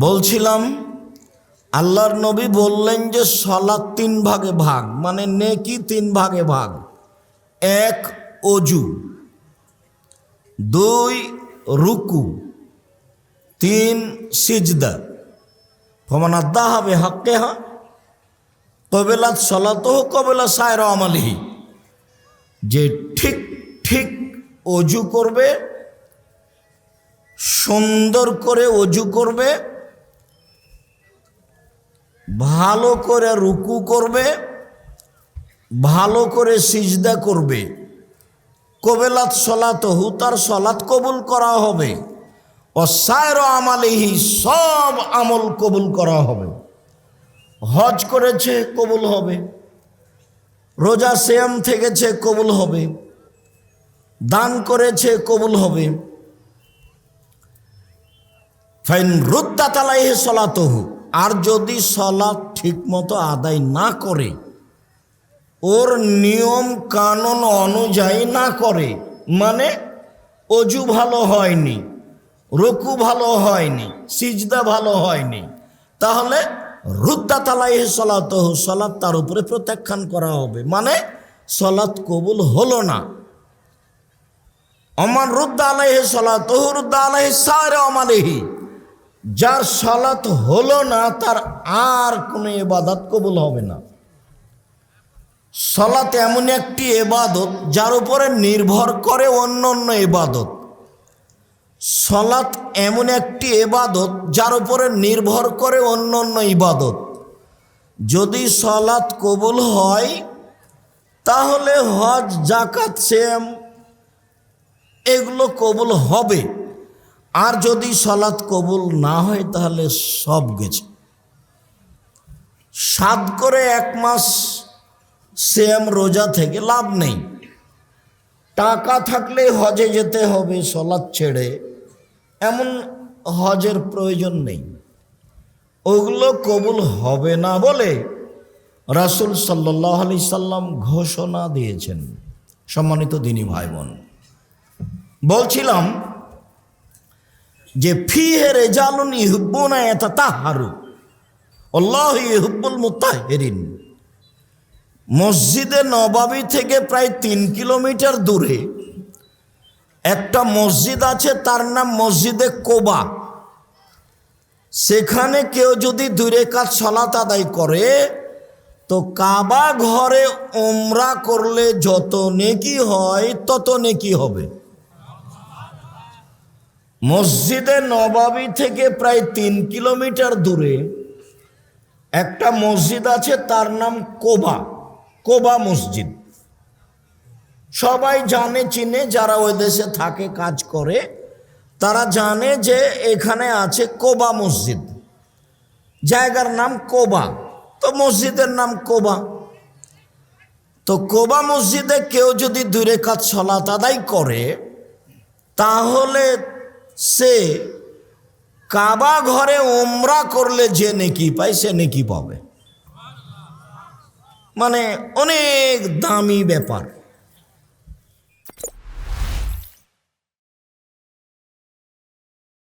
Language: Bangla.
বলছিলাম, আল্লাহর নবী বললেন যে সলাৎ তিন ভাগে ভাগ মানে নেকি তিন ভাগে ভাগ। এক, অজু। দুই, রুকু। তিন, সিজদা। ফমান আদা হবে হককে হা কবেলাত সলাত কবেলা সায়র আমালিহি। যে ঠিক ঠিক অজু করবে, সুন্দর করে অজু করবে ভালো করে রুকু করবে, ভালো করে সিজদা করবে। কবেলাত সলাতহু, তার সলাৎ কবুল করা হবে। অসায়র আমালিহি, সব আমল কবুল করা হবে। হজ করেছে, কবুল হবে। রোজা সেম থেকেছে, কবুল হবে। দান করেছে, কবুল হবে। ফাইন রুদ্দা তালাইহে সলাতহু আর যদি সলাৎ ঠিকমতো আদায় না করে, ওর নিয়ম কানুন অনুযায়ী না করে মানে অজু ভালো হয়নি, রকু ভালো হয়নি, সিজদা ভালো হয়নি, তাহলে রুদ্দা তালাইহে সলাত সলাৎ তার উপরে প্রত্যাখ্যান করা হবে। মানে সলাৎ কবুল হলো না। অমান রুদ্দা আলাইহে সলাত রুদ্দা আলাইহে সারে অমালেহি যার সলাৎ হলো না, তার আর কোনো এবাদত কবুল হবে না। সলাৎ এমন একটি এবাদত যার উপরে নির্ভর করে অন্য অন্য এবাদত সলাৎ এমন একটি এবাদত যার উপরে নির্ভর করে অন্য অন্য ইবাদত। যদি সলাৎ কবুল হয়, তাহলে হজ জাকাত সেম এগুলো কবুল হবে। আর যদি সলাৎ কবুল না হয়, তাহলে সব গেছে। সাত করে এক মাস সেম রোজা থেকে লাভ নেই। টাকা থাকলে হজে যেতে হবে সলাৎ ছেড়ে। এমন হজের প্রয়োজন নেই। ওগুলো কবুল হবে না বলে রাসুল সাল্লাহ আলি সাল্লাম ঘোষণা দিয়েছেন। সম্মানিত দিনী ভাই বোন, বলছিলাম যে ফিহে রেজালুন ইহুব্বুনা এত তাহারু আল্লাহ ইহুব্বুল মুতাহেরিন। মসজিদে নবাবি থেকে প্রায় তিন কিলোমিটার দূরে একটা মসজিদ আছে, তার নাম মসজিদে কোবা। সেখানে কেউ যদি দূরে কাজ সলাত আদায় করে, তো কাবা ঘরে ওমরা করলে যত নেকি হয় তত নেকি হবে। মসজিদে নবাবি থেকে প্রায় তিন কিলোমিটার দূরে একটা মসজিদ আছে, তার নাম কোবা কোবা মসজিদ। সবাই জানে, চিনে, যারা ওই দেশে থাকে, কাজ করে, তারা জানে যে এখানে আছে কোবা মসজিদ। জায়গার নাম কোবা। তো মসজিদের নাম কোবা। তো কোবা মসজিদে কেউ যদি দূরে কাজ সলাত আদায় করে, তাহলে সে কাবা ঘরে ওমরা করলে যে নেকি পায়, সে নেকি পাবে। মানে অনেক দামি ব্যাপার।